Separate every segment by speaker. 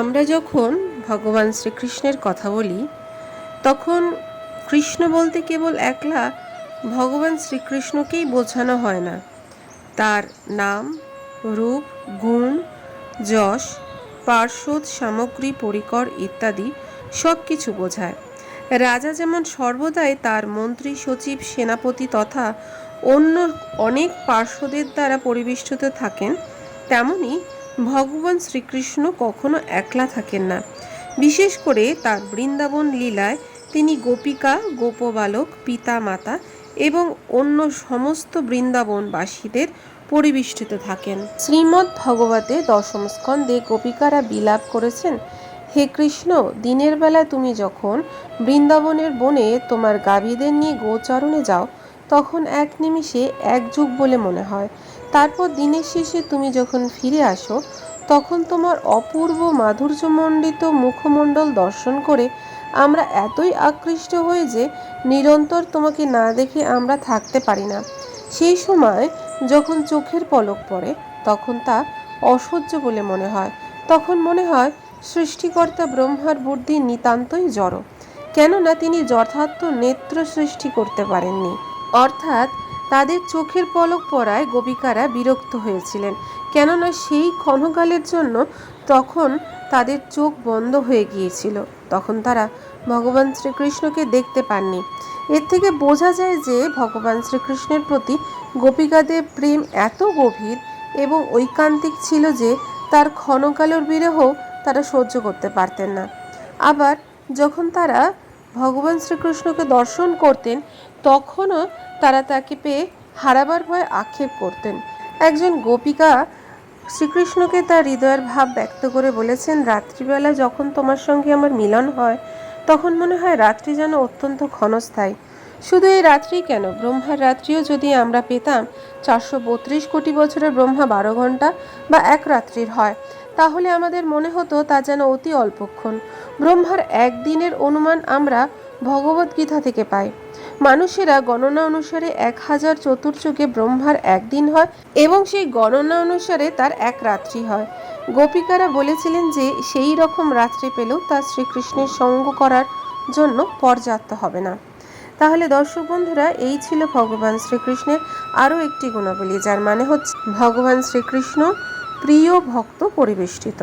Speaker 1: আমরা যখন ভগবান শ্রীকৃষ্ণের কথা বলি, তখন কৃষ্ণ বলতে কেবল একলা ভগবান শ্রীকৃষ্ণকেই বোঝানো হয় না। তার নাম, রূপ, গুণ, যশ, পার্শ্বদ, সামগ্রী, পরিকর ইত্যাদি সব কিছু বোঝায়। রাজা যেমন সর্বদাই তার মন্ত্রী, সচিব, সেনাপতি তথা অন্য অনেক পার্শ্বদের দ্বারা পরিবেষ্টিত থাকেন, তেমনি ভগবান শ্রীকৃষ্ণ কখনো একলা থাকেন না। বিশেষ করে তার বৃন্দাবন লীলায় তিনি গোপিকা, গোপবালক পিতা মাতা এবং অন্য সমস্ত বৃন্দাবনবাসীদের পরিবেষ্টিত থাকেন। শ্রীমদ্ ভগবতে দশম স্কন্ধে গোপিকারা বিলাপ করেছেন, হে কৃষ্ণ, দিনের বেলা তুমি যখন বৃন্দাবনের বনে তোমার গাভীদের নিয়ে গোচরণে যাও, তখন এক নিমিষে এক যুগ বলে মনে হয়। তারপর দিনের শেষে তুমি যখন ফিরে আসো, তখন তোমার অপূর্ব মাধুর্যমণ্ডিত মুখমণ্ডল দর্শন করে আমরা এতই আকৃষ্ট হই যে নিরন্তর তোমাকে না দেখে আমরা থাকতে পারি না। সেই সময় যখন চোখের পলক পড়ে, তখন তা অসহ্য বলে মনে হয়। তখন মনে হয় সৃষ্টিকর্তা ব্রহ্মার বুদ্ধি নিতান্তই জড়, কেননা তিনি যথার্থ নেত্র সৃষ্টি করতে পারেননি। অর্থাৎ তাদের চোখের পলক পড়ায় গোপিকারা বিরক্ত হয়েছিলেন। কেননা সেই ক্ষণকালের জন্য তখন তাদের চোখ বন্ধ হয়ে গিয়েছিল। তখন তারা ভগবান শ্রীকৃষ্ণকে দেখতে পাননি। এর থেকে বোঝা যায় যে ভগবান শ্রীকৃষ্ণের প্রতি গোপিকাদের প্রেম এত গভীর এবং ঐকান্তিক ছিল যে তার ক্ষণকালের বিরহ তারা সহ্য করতে পারতেন না। আবার যখন তারা ভগবান শ্রীকৃষ্ণকে দর্শন করতেন তখনও তারা তাকে পেয়ে হারাবার ভয়ে আক্ষেপ করতেন। একজন গোপিকা শ্রীকৃষ্ণকে তার হৃদয়ের ভাব ব্যক্ত করে বলেছেন, রাত্রিবেলা যখন তোমার সঙ্গে আমার মিলন হয়, তখন মনে হয় রাত্রি যেন অত্যন্ত ক্ষণস্থায়ী। শুধু এই রাত্রি কেন? ব্রহ্মার রাত্রিও যদি আমরা পেতাম, চারশো বত্রিশ কোটি বছরের ব্রহ্মা বারো ঘণ্টা বা এক রাত্রির হয়। তাহলে আমাদের মনে হতো তা যেন অতি অল্পক্ষণ। ব্রহ্মার একদিনের অনুমান আমরা ভগবদ্গীতা থেকে পাই। মানুষেরা গণনা অনুসারে এক হাজার চতুর্যুগে ব্রহ্মার একদিন হয় এবং সেই গণনা অনুসারে তার এক রাত্রি হয়। গোপিকারা বলেছিলেন যে সেই রকম রাত্রি পেলেও তা শ্রীকৃষ্ণের সঙ্গ করার জন্য পর্যাপ্ত হবে না। তাহলে দর্শক বন্ধুরা, এই ছিল ভগবান শ্রীকৃষ্ণের আরও একটি গুণাবলী, যার মানে হচ্ছে ভগবান শ্রীকৃষ্ণ প্রিয় ভক্ত পরিবেষ্টিত।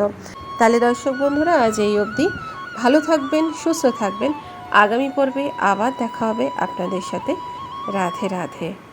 Speaker 1: তাহলে দর্শক বন্ধুরা, আজ এই অবধি। ভালো থাকবেন, সুস্থ থাকবেন। আগামী পর্বে আবার দেখা হবে আপনাদের সাথে। রাধে রাধে।